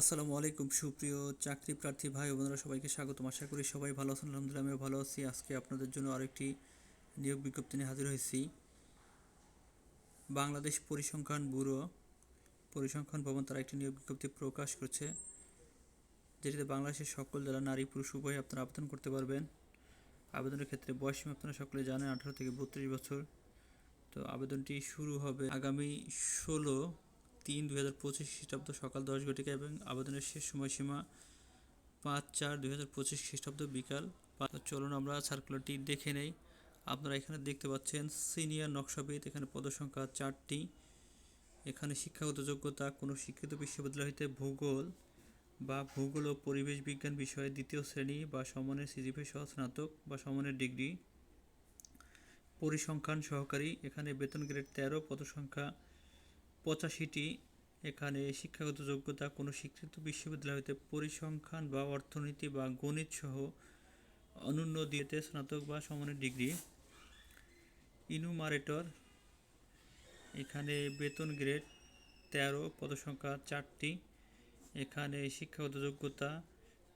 আসসালামু আলাইকুম, সুপ্রিয় চাকরি প্রার্থী ভাই বোনেরা, সবাইকে স্বাগতম। আশা করি সবাই ভালো আছেন, আলহামদুলিল্লাহ আমিও ভালো আছি। আজকে আপনাদের জন্য আরেকটি নিয়োগ বিজ্ঞপ্তি নিয়ে হাজির হয়েছি। বাংলাদেশ পরিসংখ্যান ব্যুরো, পরিসংখ্যান ভবন তারা একটি নিয়োগ বিজ্ঞপ্তি প্রকাশ করছে, যেটিতে বাংলাদেশের সকল জেলা নারী, পুরুষ, উভয় আপনারা আবেদন করতে পারবেন। আবেদনের ক্ষেত্রে বয়স আপনারা সকলে জানেন, আঠারো থেকে বত্রিশ বছর। তো আবেদনটি শুরু হবে আগামী ষোলো তিন দুই হাজার পঁচিশ খ্রিস্টাব্দ সকাল দশ ঘটিকা এবং আবেদনের শেষ সময়সীমা পাঁচ, চার দুই হাজার পঁচিশ খ্রিস্টাব্দ বিকাল চলুন আমরা সার্কুলারটি দেখে নেই। আপনারা এখানে দেখতে পাচ্ছেন সিনিয়র নকশাবিদ, এখানে পদসংখ্যা চারটি। এখানে শিক্ষাগত যোগ্যতা, কোনো শিক্ষিত বিশ্ববিদ্যালয় হইতে ভূগোল বা ভূগোল ও পরিবেশ বিজ্ঞান বিষয়ে দ্বিতীয় শ্রেণি বা সমানের সিজিপি সহ স্নাতক বা সমানের ডিগ্রি। পরিসংখ্যান সহকারী, এখানে বেতন গ্রেড তেরো, পদসংখ্যা পঁচাশিটি। এখানে শিক্ষাগত যোগ্যতা কোনো স্বীকৃত বিশ্ববিদ্যালয় হতে পরিসংখ্যান বা অর্থনীতি বা গণিত সহ অনন্য দিয়েতে স্নাতক বা সমানের ডিগ্রি। ইনুমারেটর, এখানে বেতন গ্রেড তেরো, পদসংখ্যা চারটি। এখানে শিক্ষাগত যোগ্যতা,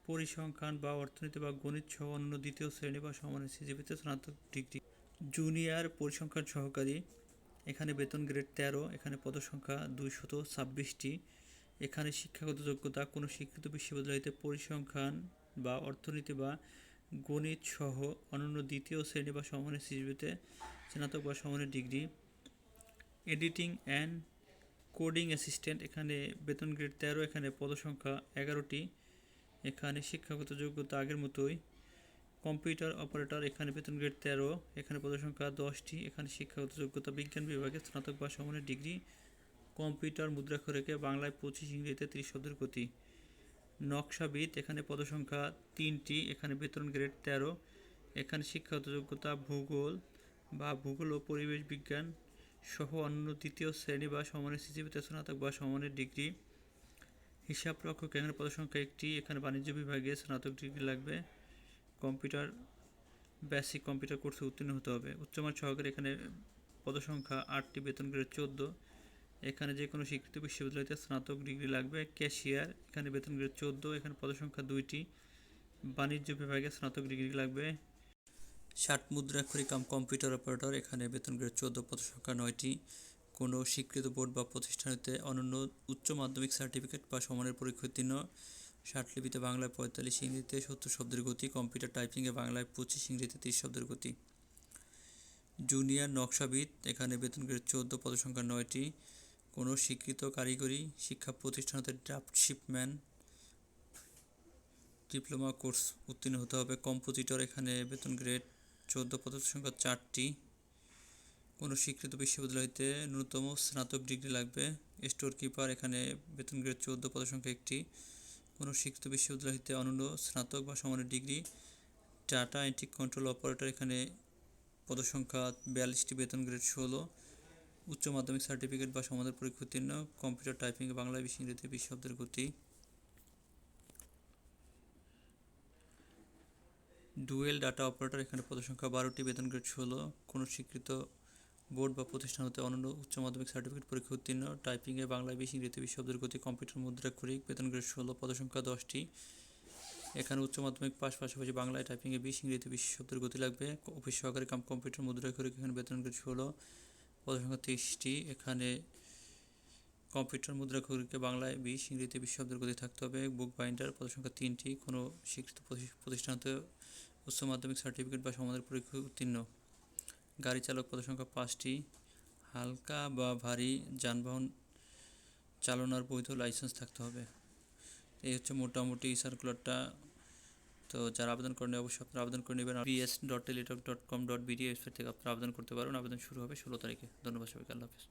পরিসংখ্যান বা অর্থনীতি বা গণিত সহ অন্য দ্বিতীয় শ্রেণি বা সমানের সিজিপিতে স্নাতক ডিগ্রি। জুনিয়র পরিসংখ্যান সহকারী এখানে বেতন গ্রেড তেরো, এখানে পদসংখ্যা দুইশত ছাব্বিশটি। এখানে শিক্ষাগত যোগ্যতা, কোনো স্বীকৃত বিশ্ববিদ্যালয়তে পরিসংখ্যান বা অর্থনীতি বা গণিত সহ অন্যান্য দ্বিতীয় শ্রেণি বা সমানের সিজিপিতে স্নাতক বা সমানের degree. Editing and coding assistant, এখানে বেতন গ্রেড তেরো, এখানে পদসংখ্যা এগারোটি। এখানে শিক্ষাগত যোগ্যতা আগের মতোই। কম্পিউটার অপারেটর, এখানে বেতন গ্রেড তেরো, এখানে পদসংখ্যা দশটি, এখানে শিক্ষাগত যোগ্যতা বিজ্ঞান বিভাগে স্নাতক বা সমানের ডিগ্রি, কম্পিউটার মুদ্রাক্ষরেখে বাংলায় পঁচিশ ইংরেজিতে ত্রিশ শব্দের গতি। নকশাবিদ, এখানে পদসংখ্যা তিনটি, এখানে বেতন গ্রেড তেরো, এখানে শিক্ষাগত যোগ্যতা ভূগোল বা ভূগোল ও পরিবেশ বিজ্ঞান সহ অন্য তৃতীয় শ্রেণি বা সমানের সিজিপিতে স্নাতক বা সমানের ডিগ্রি। হিসাব রক্ষক, এখানে পদসংখ্যা একটি, এখানে বাণিজ্য বিভাগে স্নাতক ডিগ্রি লাগবে। কম্পিউটার বেসিক কম্পিউটার কোর্সে উত্তীর্ণ হতে হবে। উচ্চমান সহকারে এখানে পদসংখ্যা আটটি, বেতন গ্রেড চোদ্দ। এখানে যে কোনো স্বীকৃত বিশ্ববিদ্যালয়তে স্নাতক ডিগ্রি লাগবে। ক্যাশিয়ার, এখানে বেতন গ্রেড চোদ্দ, এখানে পদসংখ্যা দুইটি। বাণিজ্য বিভাগে স্নাতক ডিগ্রি লাগবে। ষাট মুদ্রাক্ষরিক কাম কম্পিউটার অপারেটর, এখানে বেতন গ্রেড চোদ্দ, পদসংখ্যা নয়টি। কোনো স্বীকৃত বোর্ড বা প্রতিষ্ঠান হতে অনন্য উচ্চ মাধ্যমিক সার্টিফিকেট বা সমানের পরীক্ষা উত্তীর্ণ। ষাটলিপিতে বাংলায় পঁয়তাল্লিশ ইংরেজিতে সত্তর শব্দের গতি, কম্পিউটার টাইপিংয়ে বাংলায় পঁচিশ ইংরেজিতে তিরিশ শব্দের গতি। জুনিয়র নকশাবিদ, এখানে বেতন গ্রেড চোদ্দ, পদসংখ্যা নয়টি। কোনো স্বীকৃত কারিগরি, শিক্ষা প্রতিষ্ঠান হতে ড্রাফটশিপম্যান। ডিপ্লোমা কোর্স উত্তীর্ণ হতে হবে। কম্পোজিটর, এখানে বেতন গ্রেড চোদ্দ পদের সংখ্যা চারটি। কোনো স্বীকৃত বিশ্ববিদ্যালয় হইতে ন্যূনতম স্নাতক ডিগ্রি লাগবে। স্টোর কিপার এখানে বেতন গ্রেড চোদ্দ পদের সংখ্যা একটি। কোনো শিক্ষিত বিশ্ববিদ্যালয় হইতে অনন্য স্নাতক বা সমানের degree, data entry control operator এখানে পদসংখ্যা বিয়াল্লিশটি, বেতন গ্রেড ষোলো, উচ্চ মাধ্যমিক সার্টিফিকেট বা সমাধান পরীক্ষা উত্তীর্ণ, কম্পিউটার টাইপিং, বাংলা বিশ ইংরেজিতে বিশ গতি। ডুয়েল ডাটা অপারেটর এখানে পদসংখ্যা বারোটি, বেতন গ্রেড ষোলো, কোনো স্বীকৃত বোর্ড বা প্রতিষ্ঠান হতে অনন্য উচ্চ মাধ্যমিক সার্টিফিকেট পরীক্ষা উত্তীর্ণ। টাইপিংয়ে বাংলায় বিশ ইংরেজিতে বিশ শব্দের গতি কম্পিউটার মুদ্রাক্ষরিক বেতন গ্রেড ষোলো পদসংখ্যা দশটি। এখানে উচ্চ মাধ্যমিক পাশ পাশাপাশি বাংলায় টাইপিংয়ে বিশ ইংরেজিতে বিশ শব্দের গতি লাগবে। অফিস সহকারী কাম কম্পিউটার মুদ্রা মুদ্রাক্ষরিক এখানে বেতন গ্রেড ষোলো পদসংখ্যা তিরিশটি এখানে কম্পিউটার মুদ্রা মুদ্রাক্ষরিকে বাংলায় বিশ ইংরেজিতে বিশ শব্দের গতি থাকতে হবে। বুক বাইন্ডার পদসংখ্যা তিনটি। কোনো স্বীকৃত প্রতিষ্ঠান হতে উচ্চ মাধ্যমিক সার্টিফিকেট বা সমাধান পরীক্ষা উত্তীর্ণ। গাড়ি চালক পদসংখ্যা পাঁচটি। হালকা বা ভারী যানবাহন চালনার বৈধ লাইসেন্স থাকতে হবে। এই হচ্ছে মোটামুটি সার্কুলারটা তো যারা আবেদন করেন অবশ্যই আপনারা আবেদন করে নেবেন। BS dot Teletalk dot com dot BD website থেকে আপনারা আবেদন করতে পারেন আবেদন শুরু হবে ষোলো তারিখে। ধন্যবাদ সবাইকে। আল্লাহ হাফিজ।